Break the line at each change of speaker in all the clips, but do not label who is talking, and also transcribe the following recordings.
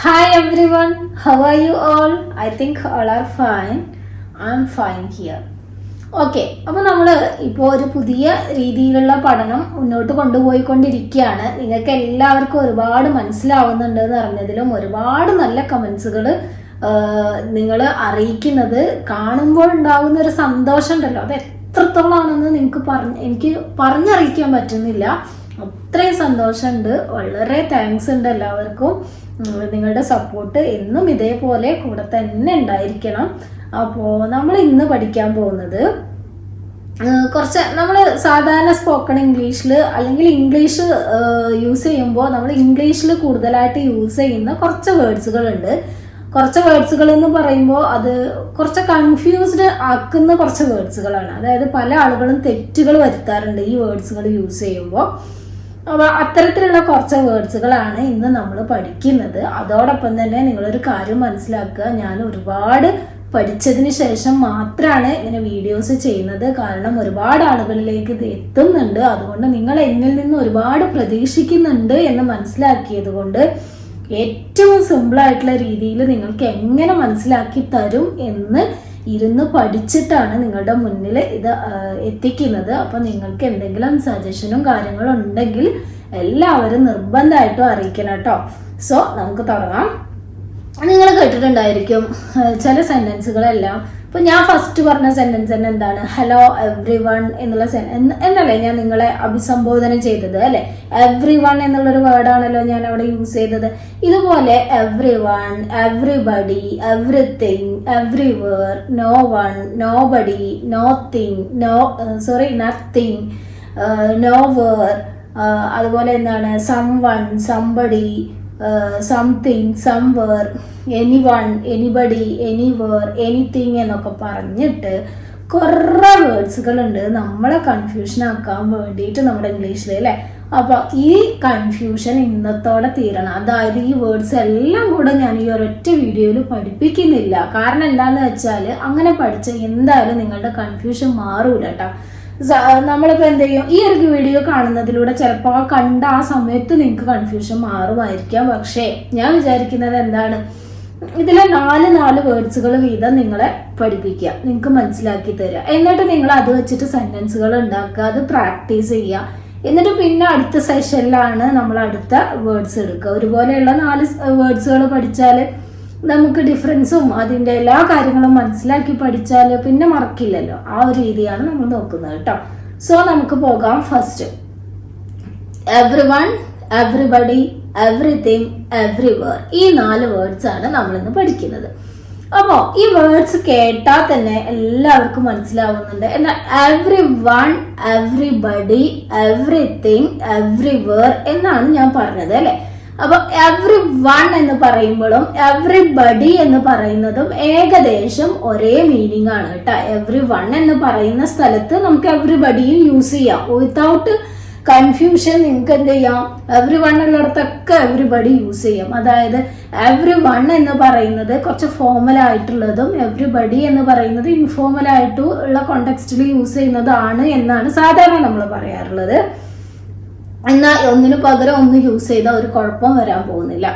Hi everyone, how are you all? I think all are fine. I'm fine here. Okay അപ്പോൾ നമ്മൾ ഇപ്പോൾ ഒരു പുതിയ രീതിയിലുള്ള പഠനം മുന്നോട്ട് കൊണ്ടുപോയിക്കൊണ്ടിരിക്കുകയാണ് നിങ്ങൾക്ക് എല്ലാവർക്കും ഒരുപാട് മനസ്സിലാവുന്നുണ്ട് എന്ന് അറിഞ്ഞതിലും ഒരുപാട് നല്ല കമൻസുകൾ നിങ്ങൾ അറിയിക്കുന്നത് കാണുമ്പോൾ ഉണ്ടാകുന്ന ഒരു സന്തോഷം ഉണ്ടല്ലോ അത് എത്രത്തോളാണെന്ന് നിങ്ങൾക്ക് പറഞ്ഞ് എനിക്ക് പറഞ്ഞറിയിക്കാൻ പറ്റുന്നില്ല അത്രയും സന്തോഷമുണ്ട് വളരെ താങ്ക്സ് ഉണ്ട് എല്ലാവർക്കും നിങ്ങളുടെ സപ്പോർട്ട് എന്നും ഇതേപോലെ കൂടെ തന്നെ ഉണ്ടായിരിക്കണം. അപ്പോൾ നമ്മൾ ഇന്ന് പഠിക്കാൻ പോകുന്നത് കുറച്ച് നമ്മൾ സാധാരണ സ്പോക്കൺ ഇംഗ്ലീഷിൽ അല്ലെങ്കിൽ ഇംഗ്ലീഷ് യൂസ് ചെയ്യുമ്പോൾ നമ്മൾ ഇംഗ്ലീഷിൽ കൂടുതലായിട്ട് യൂസ് ചെയ്യുന്ന കുറച്ച് വേർഡ്സുകളുണ്ട് കുറച്ച് വേർഡ്സുകൾ എന്ന് പറയുമ്പോൾ അത് കുറച്ച് കൺഫ്യൂസ്ഡ് ആക്കുന്ന കുറച്ച് വേർഡ്സുകളാണ് അതായത് പല ആളുകളും തെറ്റുകൾ വരുത്താറുണ്ട് ഈ വേർഡ്സുകൾ യൂസ് ചെയ്യുമ്പോൾ. അപ്പോൾ അത്തരത്തിലുള്ള കുറച്ച് വേർഡ്സുകളാണ് ഇന്ന് നമ്മൾ പഠിക്കുന്നത്. അതോടൊപ്പം തന്നെ നിങ്ങളൊരു കാര്യം മനസ്സിലാക്കുക. ഞാൻ ഒരുപാട് പഠിച്ചതിന് ശേഷം മാത്രമാണ് ഇങ്ങനെ വീഡിയോസ് ചെയ്യുന്നത്. കാരണം ഒരുപാട് ആളുകളിലേക്ക് ഇത് എത്തുന്നുണ്ട്. അതുകൊണ്ട് നിങ്ങൾ എന്നിൽ നിന്ന് ഒരുപാട് പ്രതീക്ഷിക്കുന്നുണ്ട് എന്ന് മനസ്സിലാക്കിയത് കൊണ്ട് ഏറ്റവും സിമ്പിളായിട്ടുള്ള രീതിയിൽ നിങ്ങൾക്ക് എങ്ങനെ മനസ്സിലാക്കി തരും എന്ന് ഇരുന്ന് പഠിച്ചിട്ടാണ് നിങ്ങളുടെ മുന്നിൽ ഇത് എത്തിക്കുന്നത്. അപ്പം നിങ്ങൾക്ക് എന്തെങ്കിലും സജഷനും കാര്യങ്ങളും ഉണ്ടെങ്കിൽ എല്ലാവരും നിർബന്ധമായിട്ടും അറിയിക്കണം കേട്ടോ. സോ നമുക്ക് തുടങ്ങാം. നിങ്ങൾ കേട്ടിട്ടുണ്ടായിരിക്കും ചില സെന്റൻസുകളെല്ലാം ഇപ്പൊ ഞാൻ ഫസ്റ്റ് പറഞ്ഞ സെന്റൻസ് തന്നെ എന്താണ്? ഹലോ എവ്രി വൺ എന്നുള്ള എന്നല്ലേ ഞാൻ നിങ്ങളെ അഭിസംബോധന ചെയ്തത് അല്ലെ? എവ്രി വൺ എന്നുള്ളൊരു വേർഡാണല്ലോ ഞാൻ അവിടെ യൂസ് ചെയ്തത്. ഇതുപോലെ everyone everybody everything everywhere no one nobody no thing no sorry nothing nowhere അതുപോലെ എന്താണ്? Someone somebody something somewhere anyone anybody anywhere anything എന്നൊക്കെ പറഞ്ഞിട്ട് കുറേ വേർഡ്സുകളുണ്ട്. നമ്മളെ കൺഫ്യൂഷൻ ആക്കാൻ വേണ്ടിയിട്ട് നമ്മുടെ ഇംഗ്ലീഷിൽ അല്ലേ? അപ്പോൾ ഈ കൺഫ്യൂഷൻ ഇന്നത്തോടെ തീരണം. അതായത് ഈ വേർഡ്സ് എല്ലാം കൂടെ ഞാൻ ഈ ഒരൊറ്റ വീഡിയോയിൽ പഠിപ്പിക്കുന്നില്ല. കാരണം എന്താണെന്ന് വെച്ചാൽ അങ്ങനെ പഠിച്ച എന്തായാലും നിങ്ങളുടെ കൺഫ്യൂഷൻ മാറൂല കേട്ടോ സ- നമ്മളിപ്പോ എന്ത് ചെയ്യും? ഈ ഒരു വീഡിയോ കാണുന്നതിലൂടെ ചിലപ്പോൾ കണ്ട ആ സമയത്ത് നിങ്ങൾക്ക് കൺഫ്യൂഷൻ മാറുമായിരിക്കാം. പക്ഷേ ഞാൻ വിചാരിക്കുന്നത് എന്താണ്? ഇതിലെ നാല് നാല് വേർഡ്സുകൾ വീതം നിങ്ങളെ പഠിപ്പിക്കുക. നിങ്ങൾക്ക് മനസ്സിലാക്കി തരിക. എന്നിട്ട് നിങ്ങൾ അത് വെച്ചിട്ട് സെന്റൻസുകൾ ഉണ്ടാക്കുക. അത് പ്രാക്ടീസ് ചെയ്യുക. എന്നിട്ട് പിന്നെ അടുത്ത സെഷനിലാണ് നമ്മൾ അടുത്ത വേർഡ്സ് എടുക്കുക. ഒരുപോലെയുള്ള നാല് വേർഡ്സുകൾ പഠിച്ചാൽ നമുക്ക് ഡിഫറൻസും അതിന്റെ എല്ലാ കാര്യങ്ങളും മനസ്സിലാക്കി പഠിച്ചാൽ പിന്നെ മറക്കില്ലല്ലോ. ആ ഒരു രീതിയാണ് നമ്മൾ നോക്കുന്നത് കേട്ടോ. സോ നമുക്ക് പോകാം first everyone everybody everything everywhere ഈ നാല് വേർഡ്സ് ആണ് നമ്മളിന്ന് പഠിക്കുന്നത്. അപ്പോൾ ഈ വേർഡ്സ് കേട്ടാൽ തന്നെ എല്ലാവർക്കും മനസ്സിലാവുന്നുണ്ട്. എന്നാൽ every one everybody everything everywhere എന്നാണ് ഞാൻ പറഞ്ഞത് അല്ലെ? അപ്പൊ എവ്രി വൺ എന്ന് പറയുമ്പോഴും എവ്രിബഡി എന്ന് പറയുന്നതും ഏകദേശം ഒരേ മീനിങ് ആണ് കേട്ടോ. എവ്രി വൺ എന്ന് പറയുന്ന സ്ഥലത്ത് നമുക്ക് എവ്രിബഡിയും യൂസ് ചെയ്യാം. വിത്തൗട്ട് കൺഫ്യൂഷൻ നിങ്ങൾക്ക് എന്ത് ചെയ്യാം? എവ്രി വൺ ഉള്ളിടത്തൊക്കെ എവ്രിബഡി യൂസ് ചെയ്യാം. അതായത് എവ്രി വൺ എന്ന് പറയുന്നത് കുറച്ച് ഫോമൽ ആയിട്ടുള്ളതും എവ്രിബഡി എന്ന് പറയുന്നത് ഇൻഫോർമൽ ആയിട്ടുള്ള കോണ്ടെക്സ്റ്റിൽ യൂസ് ചെയ്യുന്നതാണ് എന്നാണ് സാധാരണ നമ്മൾ പറയാറുള്ളത്. എന്നാൽ ഒന്നിനു പകരം ഒന്ന് യൂസ് ചെയ്താൽ ഒരു കുഴപ്പം വരാൻ പോകുന്നില്ല.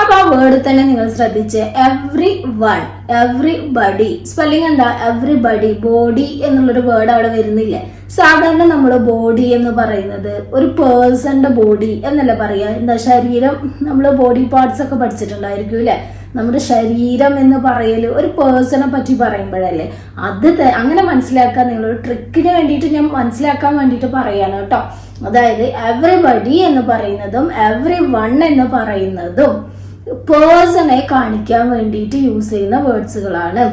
അപ്പൊ ആ വേർഡ് തന്നെ നിങ്ങൾ ശ്രദ്ധിച്ച്. Everyone everybody spelling എന്താ? എവ്രി ബഡി ബോഡി എന്നുള്ളൊരു വേർഡ് അവിടെ വരുന്നില്ല? സാധാരണ നമ്മൾ ബോഡി എന്ന് പറയുന്നത് ഒരു പേഴ്സന്റെ ബോഡി എന്നല്ല പറയാ? എന്താ? ശരീരം നമ്മൾ ബോഡി പാർട്സ് ഒക്കെ പഠിച്ചിട്ടുണ്ടായിരിക്കും അല്ലെ? നമ്മുടെ ശരീരം എന്ന് പറയൽ ഒരു പേഴ്സണെ പറ്റി പറയുമ്പോഴല്ലേ? അത് അങ്ങനെ മനസ്സിലാക്കാൻ നിങ്ങളൊരു ട്രിക്കിന് വേണ്ടിയിട്ട് ഞാൻ മനസ്സിലാക്കാൻ വേണ്ടിയിട്ട് പറയാണ് കേട്ടോ. അതായത് എവറിബഡി എന്ന് പറയുന്നതും എവറി വൺ എന്ന് പറയുന്നതും പേഴ്സണെ കാണിക്കാൻ വേണ്ടിയിട്ട് യൂസ് ചെയ്യുന്ന വേർഡ്സുകളാണ്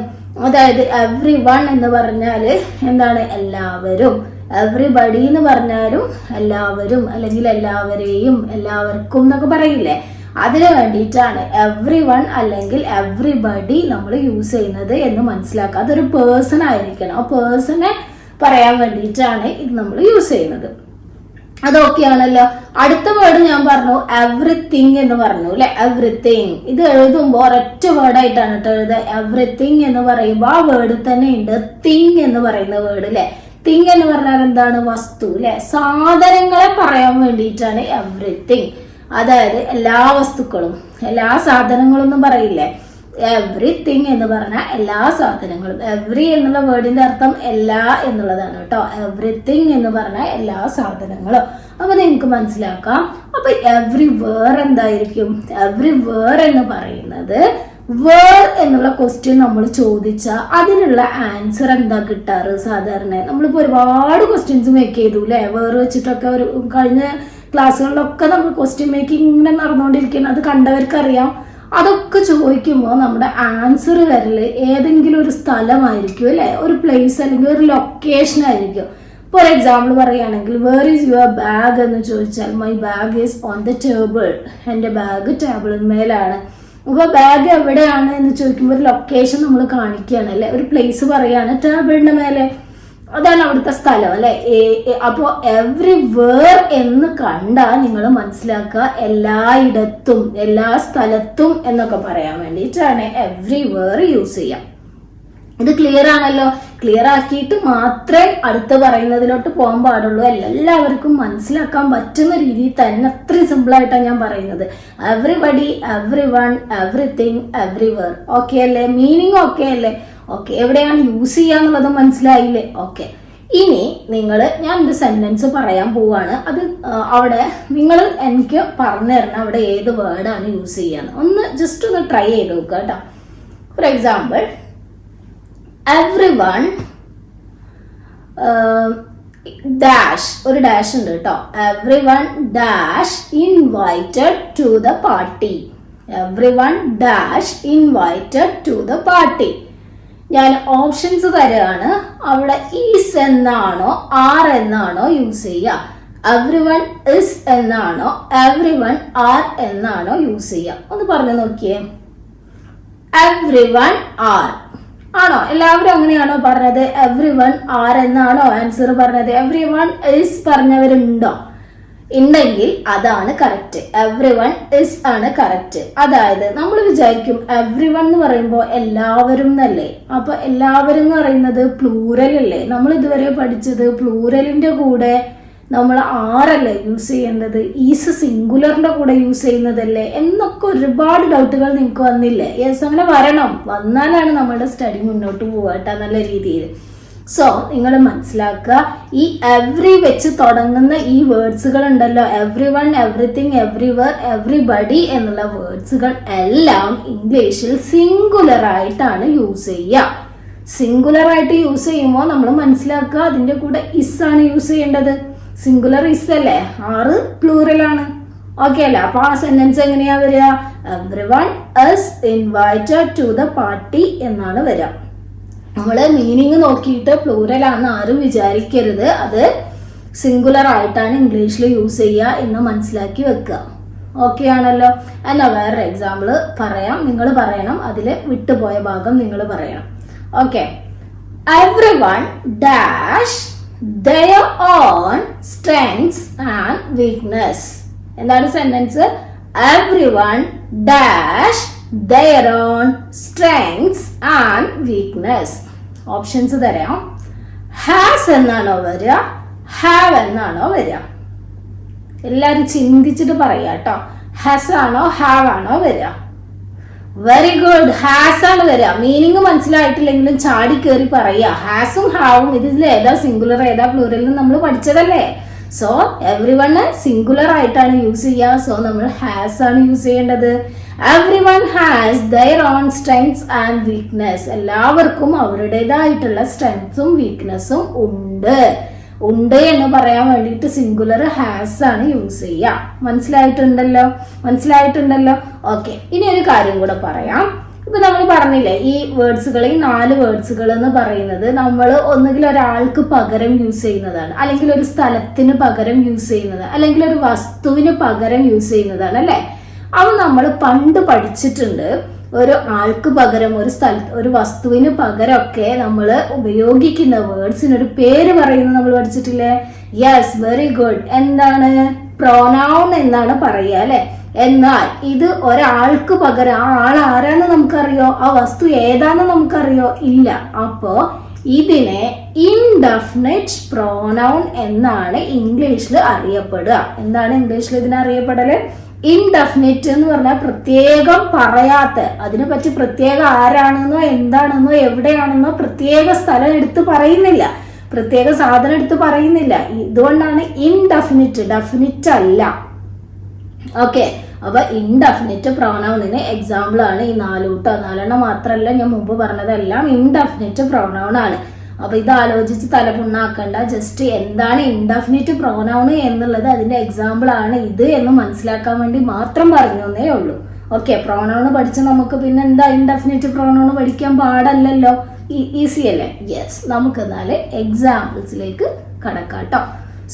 അതായത് എവ്രി വൺ എന്ന് പറഞ്ഞാൽ എന്താണ്? എല്ലാവരും. എവറിബഡി എന്ന് പറഞ്ഞാലും എല്ലാവരും അല്ലെങ്കിൽ എല്ലാവരെയും എല്ലാവർക്കും എന്നൊക്കെ പറയില്ലേ? അതിന് വേണ്ടിയിട്ടാണ് എവ്രി വൺ അല്ലെങ്കിൽ എവ്രിബഡി നമ്മൾ യൂസ് ചെയ്യുന്നത് എന്ന് മനസ്സിലാക്കുക. അതൊരു പേഴ്സൺ ആയിരിക്കണം. ആ പേഴ്സണെ പറയാൻ വേണ്ടിയിട്ടാണ് ഇത് നമ്മൾ യൂസ് ചെയ്യുന്നത്. അതൊക്കെയാണല്ലോ അടുത്ത വേർഡ് ഞാൻ പറഞ്ഞു എവറിത്തിങ് എന്ന് പറഞ്ഞു അല്ലെ? എവറിത്തിങ് ഇത് എഴുതുമ്പോൾ ഒരൊറ്റ വേർഡായിട്ടാണ് കേട്ടോ എഴുതുക. എവറിത്തിങ് എന്ന് പറയുമ്പോൾ ആ വേർഡ് തന്നെ ഉണ്ട്. തിങ് എന്ന് പറയുന്ന വേർഡ് അല്ലെ? തിങ് എന്ന് പറഞ്ഞാൽ എന്താണ്? വസ്തു അല്ലെ? സാധനങ്ങളെ പറയാൻ വേണ്ടിയിട്ടാണ് എവറിത്തിങ് അതായത് എല്ലാ വസ്തുക്കളും എല്ലാ സാധനങ്ങളും ഒന്നും പറയില്ലേ? എവറിത്തിങ് എന്ന് പറഞ്ഞാൽ എല്ലാ സാധനങ്ങളും. എവറി എന്നുള്ള വേർഡിന്റെ അർത്ഥം എല്ലാ എന്നുള്ളതാണ് കേട്ടോ. എവറിത്തിങ് എന്ന് പറഞ്ഞാൽ എല്ലാ സാധനങ്ങളും. അപ്പൊ നിങ്ങൾക്ക് മനസ്സിലാക്കാം. അപ്പൊ എവറി വേർ എന്തായിരിക്കും? എവറി വേർ എന്ന് പറയുന്നത് വേർ എന്നുള്ള ക്വസ്റ്റ്യൻ നമ്മൾ ചോദിച്ചാൽ അതിനുള്ള ആൻസർ എന്താ കിട്ടാറ് സാധാരണ? നമ്മളിപ്പോൾ ഒരുപാട് ക്വസ്റ്റ്യൻസ് മേക്ക് ചെയ്തു അല്ലേ വേർ വെച്ചിട്ടൊക്കെ ഒരു കഴിഞ്ഞ ക്ലാസ്സുകളിലൊക്കെ നമ്മൾ ക്വസ്റ്റ്യൻ മേക്കിംഗ് ഇങ്ങനെ നടന്നുകൊണ്ടിരിക്കുകയാണ്. അത് കണ്ടവർക്കറിയാം. അതൊക്കെ ചോദിക്കുമ്പോൾ നമ്മുടെ ആൻസർ വരൽ ഏതെങ്കിലും ഒരു സ്ഥലമായിരിക്കും അല്ലേ? ഒരു പ്ലേസ് അല്ലെങ്കിൽ ഒരു ലൊക്കേഷൻ ആയിരിക്കും. ഫോർ എക്സാമ്പിൾ പറയുകയാണെങ്കിൽ വേർ ഈസ് യുവർ ബാഗ് എന്ന് ചോദിച്ചാൽ my bag is on the table എന്റെ ബാഗ് ടേബിളിന്മേലാണ് അപ്പോൾ ബാഗ് എവിടെയാണ് എന്ന് ചോദിക്കുമ്പോൾ ഒരു ലൊക്കേഷൻ നമ്മൾ കാണിക്കുകയാണ് അല്ലേ? ഒരു പ്ലേസ് പറയുകയാണ് ടേബിളിന്റെ മേലെ. അതാണ് അവിടുത്തെ സ്ഥലം അല്ലെ? അപ്പോൾ എവ്രി വേർ എന്ന് കണ്ടാൽ നിങ്ങൾ മനസ്സിലാക്കുക എല്ലായിടത്തും എല്ലാ സ്ഥലത്തും എന്നൊക്കെ പറയാൻ വേണ്ടിയിട്ടാണ് എവ്രി വേർ യൂസ് ചെയ്യാം. ഇത് ക്ലിയർ ആണല്ലോ? ക്ലിയർ ആക്കിയിട്ട് മാത്രമേ അടുത്ത് പറയുന്നതിലോട്ട് പോകാൻ പാടുള്ളൂ. എല്ലാവർക്കും മനസ്സിലാക്കാൻ പറ്റുന്ന രീതിയിൽ തന്നെ അത്രയും സിമ്പിൾ ആയിട്ടാണ് ഞാൻ പറയുന്നത്. Everybody everyone everything everywhere okay അല്ലേ? മീനിങ് ഓക്കെ അല്ലേ? ഓക്കെ എവിടെയാണ് യൂസ് ചെയ്യുക എന്നുള്ളത് മനസ്സിലായില്ലേ? ഓക്കെ ഇനി നിങ്ങൾ ഞാൻ ഒരു സെന്റൻസ് പറയാൻ പോവാണ്. അത് അവിടെ നിങ്ങൾ എനിക്ക് പറഞ്ഞു തരണം അവിടെ ഏത് വേർഡാണ് യൂസ് ചെയ്യാന്ന്. ഒന്ന് ജസ്റ്റ് ഒന്ന് ട്രൈ ചെയ്ത് നോക്കുക കേട്ടോ. For example everyone dash ഒരു ഡാഷ് ഉണ്ട് കേട്ടോ. Everyone dash invited to the party everyone dash invited to the party ഞാൻ ഓപ്ഷൻസ് തരുകയാണ് അവിടെ ഈസ് എന്നാണോ ആർ എന്നാണോ യൂസ് ചെയ്യുക. എവ്രി വൺ ഇസ് എന്നാണോ എവ്രി വൺ ആർ എന്നാണോ യൂസ് ചെയ്യുക. ഒന്ന് പറഞ്ഞു നോക്കിയേ. എവ്രി വൺ ആർ ആണോ? എല്ലാവരും അങ്ങനെയാണോ പറഞ്ഞത്? എവ്രി വൺ ആർ എന്നാണോ ആൻസർ പറഞ്ഞത്? എവ്രി വൺ ഇസ് പറഞ്ഞവരുണ്ടോ? ഉണ്ടെങ്കിൽ അതാണ് കറക്റ്റ് എവ്രി വൺ ഇസ് ആണ് കറക്റ്റ് അതായത് നമ്മൾ വിചാരിക്കും എവ്രി വൺ എന്ന് പറയുമ്പോൾ എല്ലാവരും എന്നല്ലേ? അപ്പൊ എല്ലാവരും എന്ന് പറയുന്നത് പ്ലൂറൽ അല്ലേ? നമ്മൾ ഇതുവരെ പഠിച്ചത് പ്ലൂറലിന്റെ കൂടെ നമ്മൾ ആറല്ലേ യൂസ് ചെയ്യേണ്ടത്? ഈസ് സിംഗുലറിന്റെ കൂടെ യൂസ് ചെയ്യുന്നതല്ലേ? എന്നൊക്കെ ഒരുപാട് ഡൗട്ടുകൾ നിങ്ങൾക്ക് വന്നില്ലേ? യെസ് അങ്ങനെ വരണം. വന്നാലാണ് നമ്മളുടെ സ്റ്റഡി മുന്നോട്ട് പോകട്ടെ നല്ല രീതിയിൽ. സോ നിങ്ങൾ മനസ്സിലാക്കുക ഈ എവ്രി വെച്ച് തുടങ്ങുന്ന ഈ വേർഡ്സുകൾ ഉണ്ടല്ലോ everyone everything everywhere everybody എന്നുള്ള വേർഡ്സുകൾ എല്ലാം ഇംഗ്ലീഷിൽ സിംഗുലർ ആയിട്ടാണ് യൂസ് ചെയ്യുക. സിംഗുലർ ആയിട്ട് യൂസ് ചെയ്യുമ്പോൾ നമ്മൾ മനസ്സിലാക്കുക അതിന്റെ കൂടെ ഇസ് ആണ് യൂസ് ചെയ്യേണ്ടത്. സിംഗുലർ ഇസ് അല്ലേ? ആറ് ആണ്. ഓക്കെ അല്ലേ? അപ്പൊ ആ സെന്റൻസ് എങ്ങനെയാ വരിക? Everyone is invited to the party എന്നാണ് വരിക. നമ്മൾ മീനിങ് നോക്കിയിട്ട് പ്ലൂറൽ ആണെന്ന് ആരും വിചാരിക്കരുത്. അത് സിംഗുലർ ആയിട്ടാണ് ഇംഗ്ലീഷിൽ യൂസ് ചെയ്യുക എന്ന് മനസ്സിലാക്കി വെക്കുക. ഓക്കെ ആണല്ലോ? എന്നാൽ വേറൊരു എക്സാമ്പിൾ പറയാം. നിങ്ങൾ പറയണം. അതിൽ വിട്ടുപോയ ഭാഗം നിങ്ങൾ പറയണം. Okay everyone dash their own strengths and weakness എന്താണ് sentence everyone dash their own strengths and weakness options തരാം. ഹാസ് എന്നാണോ വരിക? ഹാവ് എന്നാണോ വരിക? എല്ലാരും ചിന്തിച്ചിട്ട് പറയാ കേട്ടോ ഹാസ് ആണോ ഹാവ് ആണോ വരിക? വെരി ഗുഡ് ഹാസ് ആണ് വരിക. മീനിങ് മനസ്സിലായിട്ടില്ലെങ്കിലും ചാടി കയറി പറയുക ഹാസും ഹാവും ഇതിൽ ഏതാ സിംഗുലർ ഏതാ പ്ലൂറൽ നമ്മൾ പഠിച്ചതല്ലേ? സോ എവ്രി വണ് സിംഗുലർ ആയിട്ടാണ് യൂസ് ചെയ്യുക സോ നമ്മൾ ഹാസ് ആണ് യൂസ് ചെയ്യേണ്ടത്. Everyone has their own strengths and weakness എല്ലാവർക്കും അവരുടേതായിട്ടുള്ള സ്ട്രെങ്സും വീക്ക്നെസ്സും ഉണ്ട്. ഉണ്ട് എന്ന് പറയാൻ വേണ്ടിയിട്ട് സിംഗുലർ ഹാസ് ആണ് യൂസ് ചെയ്യുക മനസ്സിലായിട്ടുണ്ടല്ലോ? മനസ്സിലായിട്ടുണ്ടല്ലോ? ഓക്കെ ഇനി ഒരു കാര്യം കൂടെ പറയാം. ഇപ്പൊ നമ്മൾ പറഞ്ഞില്ലേ ഈ വേർഡ്സുകൾ ഈ നാല് വേർഡ്സുകൾ എന്ന് പറയുന്നത് നമ്മൾ ഒന്നുകിൽ ഒരാൾക്ക് പകരം യൂസ് ചെയ്യുന്നതാണ് അല്ലെങ്കിൽ ഒരു സ്ഥലത്തിന് പകരം യൂസ് ചെയ്യുന്നത് അല്ലെങ്കിൽ ഒരു വസ്തുവിന് പകരം യൂസ് ചെയ്യുന്നതാണ് അല്ലെ? അത് നമ്മൾ പണ്ട് പഠിച്ചിട്ടുണ്ട്. ഒരു ആൾക്ക് പകരം ഒരു സ്ഥലത്ത് ഒരു വസ്തുവിന് പകരമൊക്കെ നമ്മൾ ഉപയോഗിക്കുന്ന വേർഡ്സിന് ഒരു പേര് പറയുന്നത് നമ്മൾ പഠിച്ചിട്ടില്ലേ? യെസ് വെരി ഗുഡ് എന്താണ്? പ്രോനൗൺ എന്നാണ് പറയുക അല്ലെ? എന്നാൽ ഇത് ഒരാൾക്ക് പകരം ആ ആൾ ആരാന്ന് നമുക്കറിയോ? ആ വസ്തു ഏതാണെന്ന് നമുക്കറിയോ? ഇല്ല. അപ്പോ ഇതിനെ ഇൻഡെഫിനിറ്റ് പ്രോനൗൺ എന്നാണ് ഇംഗ്ലീഷിൽ അറിയപ്പെടുക. എന്താണ് ഇംഗ്ലീഷിൽ ഇതിനെ ഇൻഡെഫിനറ്റ് എന്ന് പറഞ്ഞാൽ പ്രത്യേകം പറയാത്ത അതിനെ പറ്റി പ്രത്യേക ആരാണെന്നോ എന്താണെന്നോ എവിടെയാണെന്നോ പ്രത്യേക സ്ഥലം എടുത്ത് പറയുന്നില്ല. പ്രത്യേക സാധനം എടുത്ത് പറയുന്നില്ല. ഇതുകൊണ്ടാണ് ഇൻഡെഫിനിറ്റ് ഡെഫിനിറ്റ് അല്ല. ഓക്കെ അപ്പൊ ഇൻഡെഫിനിറ്റ് പ്രോണൗണിന് എക്സാമ്പിൾ ആണ്. ഈ നാലൂട്ടോ നാലെണ്ണം മാത്രമല്ല ഞാൻ മുമ്പ് പറഞ്ഞതെല്ലാം ഇൻഡെഫിനിറ്റ് പ്രോണൗൺ ആണ്. അപ്പൊ ഇത് ആലോചിച്ച് തലപുണ്ണാക്കണ്ട. ജസ്റ്റ് എന്താണ് ഇൻഡെഫിനിറ്റ് പ്രോനൗൺ എന്നുള്ളത് അതിന്റെ എക്സാമ്പിൾ ആണ് ഇത് എന്ന് മനസ്സിലാക്കാൻ വേണ്ടി മാത്രം പറഞ്ഞു എന്നേ ഉള്ളൂ. ഓക്കെ പ്രോനൗൺ പഠിച്ച നമുക്ക് പിന്നെ എന്താ ഇൻഡെഫിനിറ്റ് പ്രോനൗൺ പഠിക്കാൻ പാടല്ലല്ലോ? ഈസി അല്ലേ? യെസ് നമുക്ക് എന്നാൽ എക്സാമ്പിൾസിലേക്ക് കടക്കാട്ടോ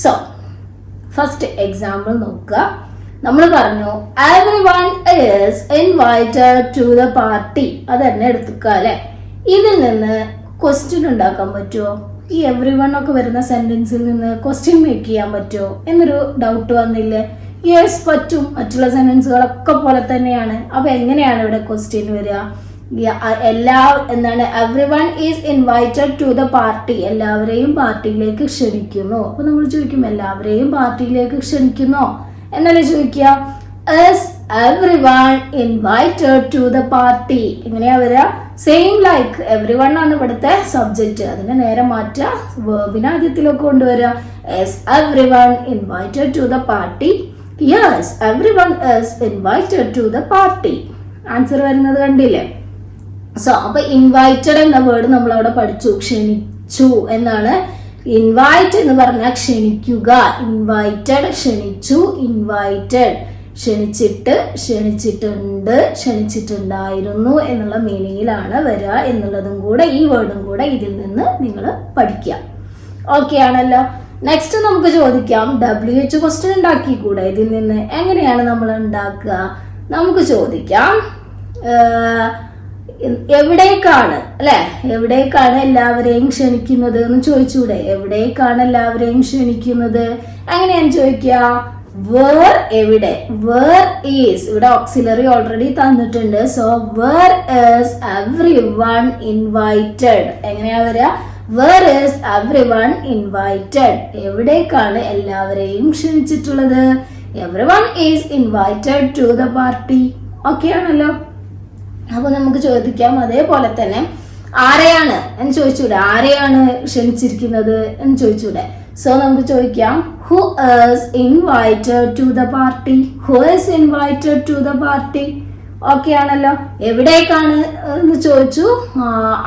സോ ഫസ്റ്റ് എക്സാമ്പിൾ നോക്കുക. നമ്മൾ പറഞ്ഞു everyone is invited to the party അത് തന്നെ എടുത്തുക്കുക അല്ലെ? ഇതിൽ നിന്ന് ക്വസ്റ്റ്യൻ ഉണ്ടാക്കാൻ പറ്റുമോ ഈ എവറി വൺ ഒക്കെ വരുന്ന സെന്റൻസിൽ നിന്ന് ക്വസ്റ്റ്യൻ മേക്ക് ചെയ്യാൻ പറ്റുമോ എന്നൊരു ഡൗട്ട് വന്നില്ലേ? യെസ് പറ്റും. മറ്റുള്ള സെന്റൻസുകളൊക്കെ പോലെ തന്നെയാണ്. അപ്പൊ എങ്ങനെയാണ് ഇവിടെ ക്വസ്റ്റ്യൻ വരിക? എല്ലാ എന്താണ് everyone is invited to the party എല്ലാവരെയും പാർട്ടിയിലേക്ക് ക്ഷണിക്കുന്നു. അപ്പൊ നമ്മൾ ചോദിക്കും എല്ലാവരെയും പാർട്ടിയിലേക്ക് ക്ഷണിക്കുന്നോ? എന്നല്ലേ ചോദിക്കുക? Invited one invited to the party എങ്ങനെയാ വരിക സെയിം ലൈക്ക് എവറി വൺ ആണ് ഇവിടുത്തെ സബ്ജക്റ്റ് അതിനെ നേരെ മാറ്റുക വേർബിനെ ആദ്യത്തിലൊക്കെ കൊണ്ടുവരിക is everyone invited to the party yes everyone is invited to the party answer വരുന്നത് കണ്ടില്ലേ? സോ അപ്പൊ ഇൻവൈറ്റഡ് എന്ന വേർഡ് നമ്മൾ അവിടെ പഠിച്ചു. ക്ഷണിച്ചു എന്നാണ്. ഇൻവൈറ്റ് എന്ന് പറഞ്ഞാൽ ക്ഷണിക്കുക. ഇൻവൈറ്റഡ് ക്ഷണിച്ചു. ഇൻവൈറ്റഡ് ക്ഷണിച്ചിട്ട് ക്ഷണിച്ചിട്ടുണ്ട് ക്ഷണിച്ചിട്ടുണ്ടായിരുന്നു എന്നുള്ള മീനിങ്ങിലാണ് വരിക എന്നുള്ളതും കൂടെ ഈ വേർഡും കൂടെ ഇതിൽ നിന്ന് നിങ്ങൾ പഠിക്കുക. ഓക്കെ ആണല്ലോ. നെക്സ്റ്റ് നമുക്ക് ചോദിക്കാം ഡബ്ല്യു എച്ച് ക്വസ്റ്റ്യൻ ഉണ്ടാക്കിക്കൂടെ? ഇതിൽ നിന്ന് എങ്ങനെയാണ് നമ്മൾ ഉണ്ടാക്കുക? നമുക്ക് ചോദിക്കാം എവിടേക്കാണ് അല്ലെ? എവിടേക്കാണ് എല്ലാവരെയും ക്ഷണിക്കുന്നത് എന്ന് ചോദിച്ചൂടെ? എവിടേക്കാണ് എല്ലാവരെയും ക്ഷണിക്കുന്നത്? എങ്ങനെയാണ് ചോദിക്കുക? വേർ എവിടെ? വേർ ഈസ് ഇവിടെ ഓക്സിലറി ഓൾറെഡി തന്നിട്ടുണ്ട്. So where is everyone invited എങ്ങനെയാ വരിക? Where is everyone invited എവിടേക്കാണ് എല്ലാവരെയും ക്ഷണിച്ചിട്ടുള്ളത്? Everyone is invited to the party okay ആണല്ലോ. അപ്പൊ നമുക്ക് ചോദിക്കാം അതേപോലെ തന്നെ ആരെയാണ്? എന്ന് ചോദിച്ചൂടെ. ആരെയാണ് ക്ഷണിച്ചിരിക്കുന്നത്? എന്ന് ചോദിച്ചൂടെ. സോ നമുക്ക് ചോദിക്കാം who is invited to the party who is invited to the party okay ആണല്ലോ. എവിടേക്കാണ് എന്ന് ചോദിച്ചു.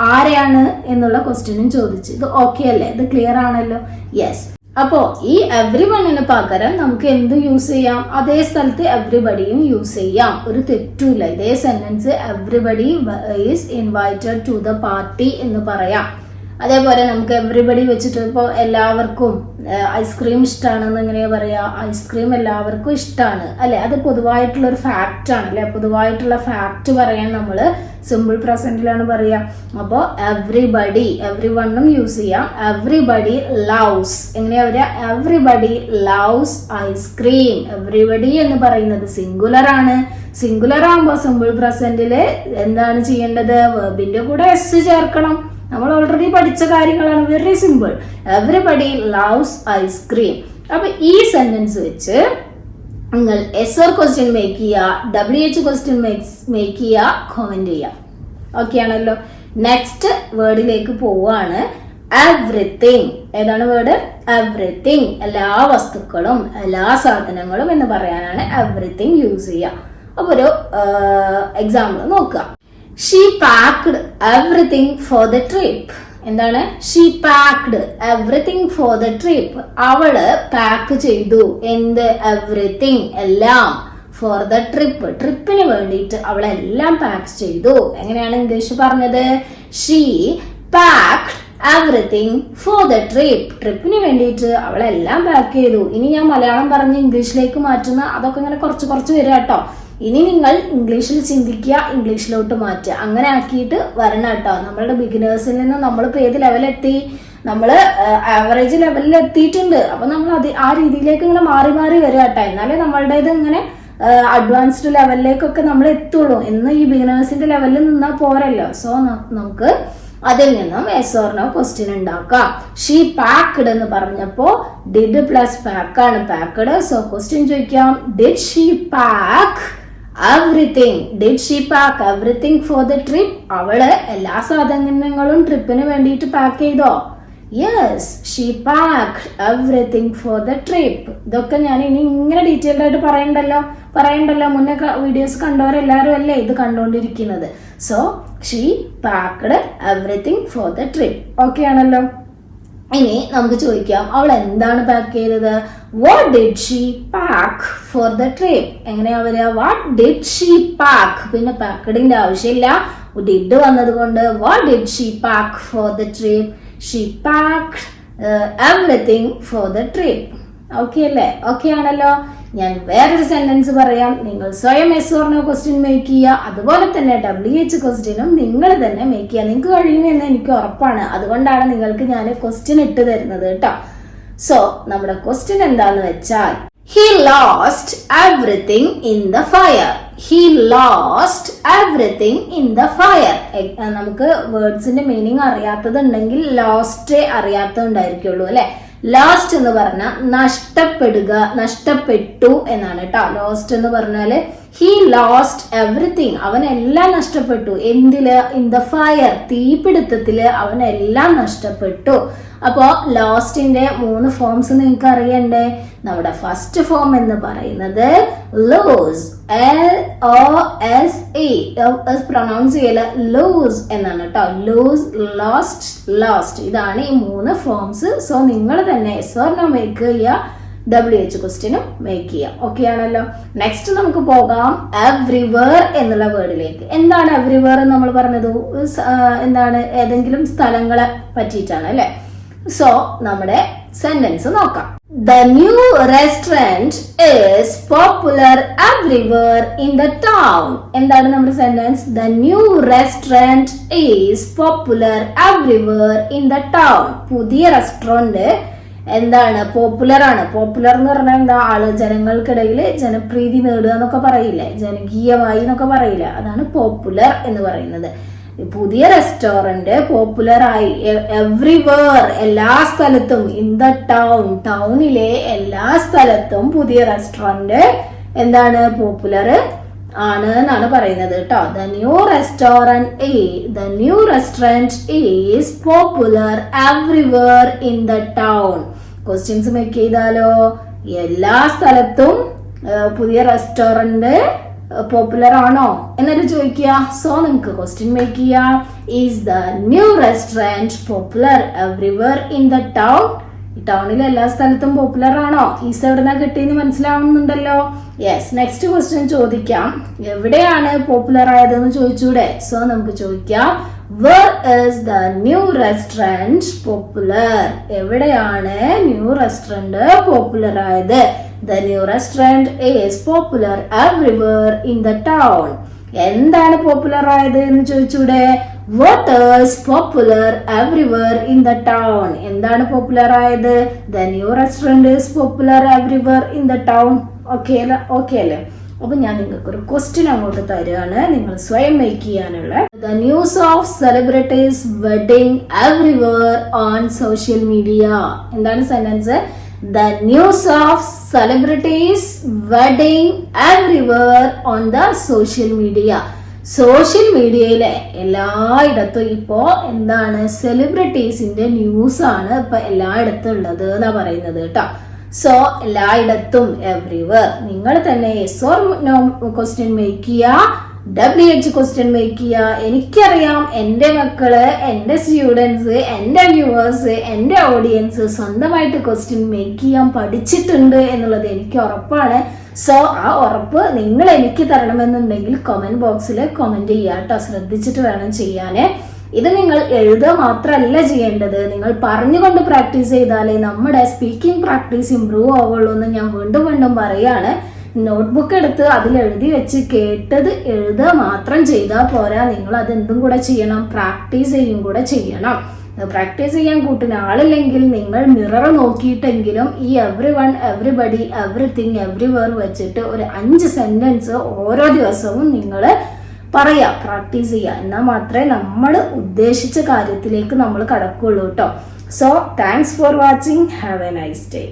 ആരെയാണ് എന്നുള്ള ക്വസ്റ്റ്യനും ചോദിച്ചു. ഇത് ഓക്കെ അല്ലേ? ഇത് ക്ലിയർ ആണല്ലോ. യെസ് അപ്പോ ഈ എവ്രി വണ്ണിന് പകരം നമുക്ക് എന്ത് യൂസ് ചെയ്യാം? അതേ സ്ഥലത്ത് എവ്രിബഡിയും യൂസ് ചെയ്യാം. ഒരു തെറ്റുമില്ല ഇതേ sentence everybody is invited to the party എന്ന് പറയാം. അതേപോലെ നമുക്ക് എവറിബഡി വെച്ചിട്ട് ഇപ്പോൾ എല്ലാവർക്കും ഐസ്ക്രീം ഇഷ്ടമാണെന്ന് എങ്ങനെയാ പറയുക ഐസ്ക്രീം എല്ലാവർക്കും ഇഷ്ടമാണ് അല്ലെ? അത് പൊതുവായിട്ടുള്ള ഒരു ഫാക്റ്റ് ആണ് അല്ലെ? പൊതുവായിട്ടുള്ള ഫാക്റ്റ് പറയാൻ നമ്മൾ സിമ്പിൾ പ്രസന്റിലാണ് പറയുക അപ്പോൾ എവ്രിബഡി എവ്രി വണ്ണും യൂസ് ചെയ്യാം. എവ്രിബഡി ലവ്സ് എങ്ങനെയാ പറയുക എവ്രിബഡി ലവ്സ് ഐസ്ക്രീം എവ്രിബഡി എന്ന് പറയുന്നത് സിംഗുലർ ആണ്. സിംഗുലർ ആകുമ്പോൾ സിമ്പിൾ പ്രസന്റിൽ എന്താണ് ചെയ്യേണ്ടത്? വെർബിന്റെ കൂടെ എസ് ചേർക്കണം. നമ്മൾ ഓൾറെഡി പഠിച്ച കാര്യങ്ങളാണ്. Very simple everybody loves ice cream അപ്പൊ ഈ സെന്റൻസ് വെച്ച് നിങ്ങൾ എസ് ആർ ക്വസ്റ്റ്യൻ മേക്ക് ചെയ്യുക ഡബ്ല്യു എച്ച് ക്വസ്റ്റ്യൻ മേക്ക് ചെയ്യുക കോമെന്റ് ചെയ്യുക. ഓക്കെ ആണല്ലോ? നെക്സ്റ്റ് വേർഡിലേക്ക് പോവാണ്. എവ്രിതിങ് ഏതാണ് വേർഡ് എവ്രിതിങ് എല്ലാ വസ്തുക്കളും എല്ലാ സാധനങ്ങളും എന്ന് പറയാനാണ് എവ്രിതിങ് യൂസ് ചെയ്യുക. അപ്പൊ ഒരു എക്സാമ്പിൾ നോക്കുക. She packed everything for the trip എന്താണ്? She packed everything for the trip അവൾ പാക്ക് ചെയ്തു. എന്ത്? എവറിത്തിങ് എല്ലാം ഫോർ ദ ട്രിപ്പ് ട്രിപ്പിന് വേണ്ടിയിട്ട് അവളെല്ലാം പാക്ക് ചെയ്തു. എങ്ങനെയാണ് ഇംഗ്ലീഷ് പറഞ്ഞത്? She packed everything for the trip ട്രിപ്പിന് വേണ്ടിയിട്ട് അവളെല്ലാം പാക്ക് ചെയ്തു. ഇനി ഞാൻ മലയാളം പറഞ്ഞ് ഇംഗ്ലീഷിലേക്ക് മാറ്റുന്ന അതൊക്കെ ഇങ്ങനെ കുറച്ച് കുറച്ച് വരിക കേട്ടോ ഇനി നിങ്ങൾ ഇംഗ്ലീഷിൽ ചിന്തിക്കുക ഇംഗ്ലീഷിലോട്ട് മാറ്റുക. അങ്ങനെ ആക്കിയിട്ട് വരണം കേട്ടോ. നമ്മളുടെ ബിഗിനേഴ്സിൽ നിന്ന് നമ്മളിപ്പോൾ ഏത് ലെവലെത്തി നമ്മൾ ആവറേജ് ലെവലിൽ എത്തിയിട്ടുണ്ട്. അപ്പം നമ്മൾ അത് ആ രീതിയിലേക്ക് ഇങ്ങനെ മാറി മാറി വരിക കേട്ടോ. എന്നാലേ നമ്മളുടേത് ഇങ്ങനെ അഡ്വാൻസ്ഡ് ലെവലിലേക്കൊക്കെ നമ്മൾ എത്തുള്ളൂ. എന്ന് ഈ ബിഗിനേഴ്സിന്റെ ലെവലിൽ നിന്നാൽ പോരല്ലോ. സോ നമുക്ക് അതിൽ നിന്നും എസ് ഓർണോ ക്വസ്റ്റ്യൻ ഉണ്ടാക്കാം. ഷീ പാക്ക്ഡ് എന്ന് പറഞ്ഞപ്പോ ഡിഡ് പ്ലസ് പാക്ക് ആണ് പാക്ക്ഡ് സോ ക്വസ്റ്റ്യൻ ചോദിക്കാം. Did she pack everything did she pack everything for the trip അവൾ എല്ലാ സാധനങ്ങളും ട്രിപ്പിന് വേണ്ടിയിട്ട് പാക്ക് ചെയ്തോ? Yes she pack everything for the trip ഇതൊക്കെ ഞാൻ ഇനി ഇങ്ങനെ ഡീറ്റെയിൽഡ് ആയിട്ട് പറയണ്ടല്ലോ? പറയണ്ടല്ലോ? മുന്നേ വീഡിയോസ് കണ്ടവരെല്ലാവരും അല്ലേ ഇത് കണ്ടുകൊണ്ടിരിക്കുന്നത് so she packed everything for the trip okay ആണല്ലോ? ഇനി നമുക്ക് ചോദിക്കാം അവൾ എന്താണ് പാക്ക് ചെയ്തത്? What did she pack for the trip എങ്ങനെയാ വരിക? വാട്ട് ഡിഡ് ഷീ പാക്ക് പിന്നെ പാക്കഡിന്റെ ആവശ്യമില്ല. ഡിഡ് വന്നത് കൊണ്ട് what did she pack for the trip she pack everything for the trip okay അല്ലേ? ഓക്കെ ആണല്ലോ. ഞാൻ വേറൊരു സെന്റൻസ് പറയാം. നിങ്ങൾ സ്വയം എസ് ഓർണോ ക്വസ്റ്റ്യൻ മേക്ക് ചെയ്യുക. അതുപോലെ തന്നെ ഡബ്ല്യു എച്ച് ക്വസ്റ്റ്യനും നിങ്ങൾ തന്നെ മേക്ക് ചെയ്യുക. നിങ്ങൾക്ക് കഴിയുമെന്ന് എനിക്ക് ഉറപ്പാണ്. അതുകൊണ്ടാണ് നിങ്ങൾക്ക് ഞാൻ ക്വസ്റ്റ്യൻ ഇട്ട് തരുന്നത് കേട്ടോ. സോ നമ്മുടെ ക്വസ്റ്റ്യൻ എന്താന്ന് വെച്ചാൽ he lost everything in the fire he lost everything in the fire നമുക്ക് വേർഡ്സിന്റെ മീനിങ് അറിയാത്തതുണ്ടെങ്കിൽ ലോസ്റ്റ് അറിയാത്തതുണ്ടായിരിക്കുള്ളൂ അല്ലെ? ലോസ്റ്റ് എന്ന് പറഞ്ഞാൽ നഷ്ടപ്പെടുക നഷ്ടപ്പെട്ടു എന്നാണ് കേട്ടോ ലോസ്റ്റ് എന്ന് പറഞ്ഞാൽ ഹി ലോസ്റ്റ് എവറിത്തിങ് അവൻ എല്ലാം നഷ്ടപ്പെട്ടു. എന്തിൽ? ഇൻ ദ ഫയർ തീപിടുത്തത്തിൽ അവൻ എല്ലാം നഷ്ടപ്പെട്ടു. അപ്പോ ലോസ്റ്റിന്റെ മൂന്ന് ഫോംസ് നിങ്ങൾക്ക് അറിയണ്ടേ നമ്മുടെ ഫസ്റ്റ് ഫോം എന്ന് പറയുന്നത് lose L O S E pronounce ചെയ്യല lose എന്നാണ് കേട്ടോ ലൂസ് ലോസ്റ്റ് ലോസ്റ്റ് ഇതാണ് ഈ മൂന്ന് ഫോംസ് സോ നിങ്ങൾ തന്നെ സ്വർണം മേക്ക് ചെയ്യുക. ഡബ്ല്യു എച്ച് ക്വസ്റ്റ്യനും മേക്ക് ചെയ്യാം ഓക്കെ ആണല്ലോ? നെക്സ്റ്റ് നമുക്ക് പോകാം. എവ്രിവർ എന്നുള്ള വേർഡിലേക്ക് എന്താണ് എവ്രിവർ നമ്മൾ പറഞ്ഞത്? എന്താണ്? ഏതെങ്കിലും സ്ഥലങ്ങളെ പറ്റിയിട്ടാണ് അല്ലെ? സോ നമ്മുടെ സെന്റൻസ് നോക്കാം. The new restaurant is popular everywhere in the town എന്താണ് നമ്മുടെ sentence the new restaurant is popular everywhere in the town പുതിയ റെസ്റ്റോറന്റ് എന്താണ്? പോപ്പുലർ ആണ്. പോപ്പുലർ എന്ന് പറഞ്ഞാൽ എന്താ? ആൾ ജനങ്ങൾക്കിടയിൽ ജനപ്രീതി നേടുക എന്നൊക്കെ പറയില്ലേ? ജനകീയമായി എന്നൊക്കെ പറയില്ല? അതാണ് പോപ്പുലർ എന്ന് പറയുന്നത്. പുതിയ റെസ്റ്റോറന്റ് പോപ്പുലർ ആയി. എവ്രിവേർ എല്ലാ സ്ഥലത്തും ഇൻ ദ ടൗൺ ടൗണിലെ എല്ലാ സ്ഥലത്തും പുതിയ റെസ്റ്റോറന്റ് എന്താണ് പോപ്പുലർ ആണ് എന്നാണ് പറയുന്നത് കേട്ടോ. The new restaurant the new restaurant is popular everywhere in the town questions make ചെയ്താലോ? എല്ലാ സ്ഥലത്തും പുതിയ റെസ്റ്റോറന്റ് പോപ്പുലർ ആണോ? എന്നിട്ട് ചോദിക്കുക. സോ നിങ്ങൾക്ക് ക്വസ്റ്റ്യൻ മേക്ക് ചെയ്യാം. Is the new restaurant popular everywhere in the town ടൗണിൽ എല്ലാ സ്ഥലത്തും പോപ്പുലർ ആണോ? ഈസ് എവിടുന്ന കിട്ടിയെന്ന് മനസ്സിലാവുന്നുണ്ടല്ലോ? യെസ് നെക്സ്റ്റ് ക്വസ്റ്റ്യൻ ചോദിക്കാം. എവിടെയാണ് പോപ്പുലർ ആയതെന്ന് ചോദിച്ചൂടെ? സോ നമുക്ക് ചോദിക്കാം. Where is the new popular? Popular എവിടെയാണ് ന്യൂ റെസ്റ്റോറന്റ് പോപ്പുലർ ആയത്? The new restaurant is popular everywhere in the town എന്താണ് പോപ്പുലർ ആയത് എന്ന് ചോദിച്ചൂടെ? What is popular everywhere in the town എന്താണ് പോപ്പുലർ ആയത്? The new restaurant is popular everywhere in the town okay okay അല്ലേ? അപ്പൊ ഞാൻ നിങ്ങൾക്ക് ഒരു ക്വസ്റ്റ്യൻ അങ്ങോട്ട് തരുകയാണ് നിങ്ങൾ സ്വയം മേക്ക് ചെയ്യാനുള്ള. The news of celebrities wedding everywhere on social media എന്താണ് sentence the news of celebrities wedding everywhere on the social media. Social മീഡിയയിലെ എല്ലായിടത്തും ഇപ്പോൾ എന്താണ് സെലിബ്രിറ്റീസിന്റെ ന്യൂസ് ആണ് ഇപ്പൊ എല്ലായിടത്തും ഉള്ളത് എന്നാ പറയുന്നത് കേട്ടോ. സോ എല്ലായിടത്തും എവ്രിവർ നിങ്ങൾ തന്നെ yes or no question make ചെയ്യുക ഡബ്ല്യു എച്ച് ക്വസ്റ്റ്യൻ മേക്ക് ചെയ്യുക എനിക്കറിയാം എന്റെ മക്കൾ എന്റെ സ്റ്റുഡൻസ് എന്റെ വ്യൂവേഴ്സ് എന്റെ ഓഡിയൻസ് സ്വന്തമായിട്ട് ക്വസ്റ്റ്യൻ മേക്ക് ചെയ്യാൻ പഠിച്ചിട്ടുണ്ട് എന്നുള്ളത് എനിക്ക് ഉറപ്പാണ്. സോ ആ ഉറപ്പ് നിങ്ങൾ എനിക്ക് തരണമെന്നുണ്ടെങ്കിൽ കമന്റ് ബോക്സിൽ കമന്റ് ചെയ്യുക കേട്ടോ ശ്രദ്ധിച്ചിട്ട് വേണം ചെയ്യാൻ ഇത് നിങ്ങൾ എഴുതുക മാത്രമല്ല ചെയ്യേണ്ടത്. നിങ്ങൾ പറഞ്ഞുകൊണ്ട് പ്രാക്ടീസ് ചെയ്താലേ നമ്മുടെ സ്പീക്കിംഗ് പ്രാക്ടീസ് ഇമ്പ്രൂവ് ആവുള്ളൂ എന്ന് ഞാൻ വീണ്ടും വീണ്ടും പറയാണ്. നോട്ട്ബുക്ക് എടുത്ത് അതിൽ എഴുതി വെച്ച് കേട്ടത് എഴുതുക മാത്രം ചെയ്താൽ പോരാ. നിങ്ങൾ അതെന്തും കൂടെ ചെയ്യണം. പ്രാക്ടീസ് ചെയ്യും കൂടെ ചെയ്യണം. പ്രാക്ടീസ് ചെയ്യാൻ കൂട്ടിന് ആളില്ലെങ്കിൽ നിങ്ങൾ മിറർ നോക്കിയിട്ടെങ്കിലും ഈ every one everybody everything everywhere വെച്ചിട്ട് ഒരു അഞ്ച് സെന്റൻസ് ഓരോ ദിവസവും നിങ്ങൾ പറയുക പ്രാക്ടീസ് ചെയ്യുക എന്നാൽ മാത്രമേ നമ്മൾ ഉദ്ദേശിച്ച കാര്യത്തിലേക്ക് നമ്മൾ കടക്കുകയുള്ളൂ കേട്ടോ. So thanks for watching have a nice day